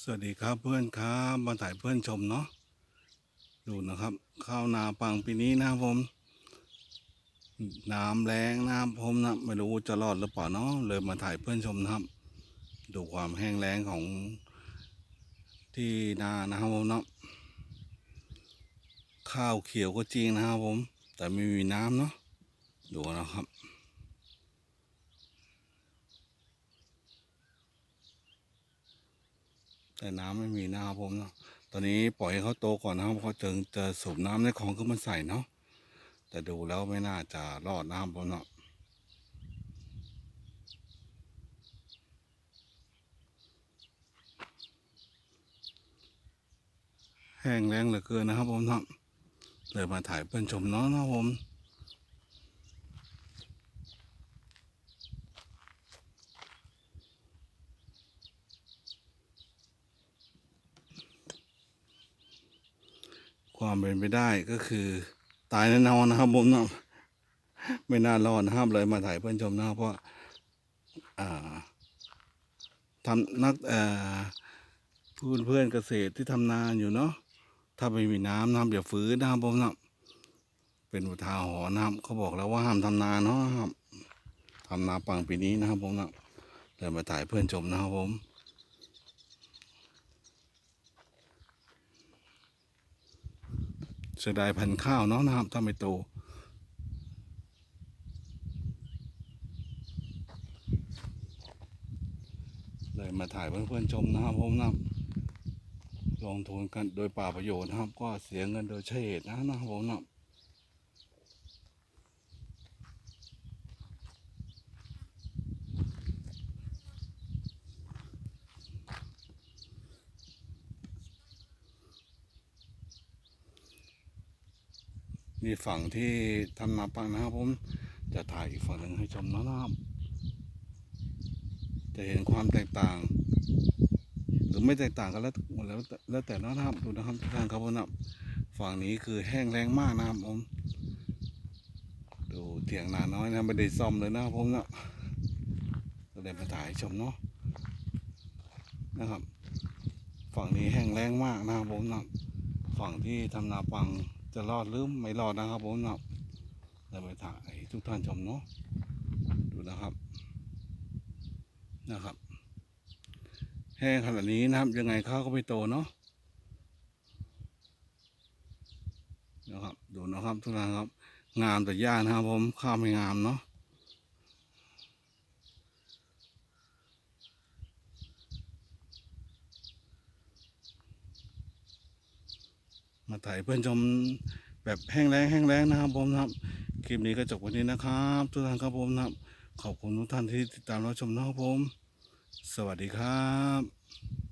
สวัสดีครับเพื่อนครับมาถ่ายเพื่อนชมเนาะดูนะครับ ข้าวนาปังปีนี้นะผม น้ำแรงนะครับผมนะไม่รู้จะรอดหรือเปล่าเนาะเลยมาถ่ายเพื่อนชมนะครับ ดูความแห้งแล้งของที่นานะครับผมเนาะข้าวเขียวก็จริงนะครับผม แต่ไม่มีน้ำเนาะดูนะครับ แต่น้ำไม่มีนะครับผมเนาะตอนนี้ปล่อยให้เขาโตก่อนนะครับเขาจึงจะสูบน้ำในคลองขึ้นมาใส่เนาะแต่ดูแล้วไม่น่าจะรอดน้ำผมเนาะแห้งแล้งเหลือเกินนะครับผมเนาะเลยมาถ่ายเพื่อนชมเนาะนะครับผม ความเป็นไปได้ก็คือ ตายแน่นอนนะครับผมนะไม่น่ารอดนะครับเลยมาถ่ายเพื่อนชมนะครับเพราะอ่าทำนักเอ่อเพื่อนเพื่อนเกษตรที่ทำนาอยู่เนาะถ้าไม่มีน้ำนะครับอย่าฝืนนะครับผมนะเป็นอุทาหรณ์นะครับเขาบอกแล้วว่าห้ามทำนาเนาะครับทำนาปังปีนี้นะครับผมนะเลยมาถ่ายเพื่อนชมนะครับผม สียดายพันธุ์ข้าวเนาะนะครับถ้าไม่โต เลยมาถ่ายเพื่อนๆชมนะครับผมนะลงทุนกันโดยป่าประโยชน์นะครับ ก็เสียเงินโดยใช่เหตุนะนะครับผมนะ นี่ฝั่งที่ทำนาปังนะครับผม จะถ่ายอีกฝั่งหนึ่งให้ชมนะครับ จะเห็นความแตกต่าง หรือไม่แตกต่างกันแล้วแล้วแต่แล้วแต่นะครับดูนะครับทานครับผมนะฝั่งนี้คือแห้งแรงมากนะครับผม ดูเถียงนาน้อยนะไม่ได้ซ่อมเลยนะครับผมนะก็เลยมาถ่ายชมเนาะนะครับ ฝั่งนี้แห้งแรงมากนะครับผมนะฝั่งที่ทำนาปัง จะรอดหรือไม่รอดนะครับผมนะเลยมาถ่ายให้ทุกท่านชมเนาะดูนะครับนะครับแห้งขนาดนี้นะครับ ยังไงข้าวก็ไม่โตเนาะนะครับดูนะครับทุกท่านครับ งามแต่ยากนะครับผมข้าวไม่งามเนาะ มาถ่ายเพื่อนชมแบบแห้งแล้งแห้งแล้งนะครับผมนะครับคลิปนี้ก็จบวันนี้นะครับทุกท่านครับผมนะครับ ขอบคุณทุกท่านที่ติดตามรับชมนะครับผม สวัสดีครับ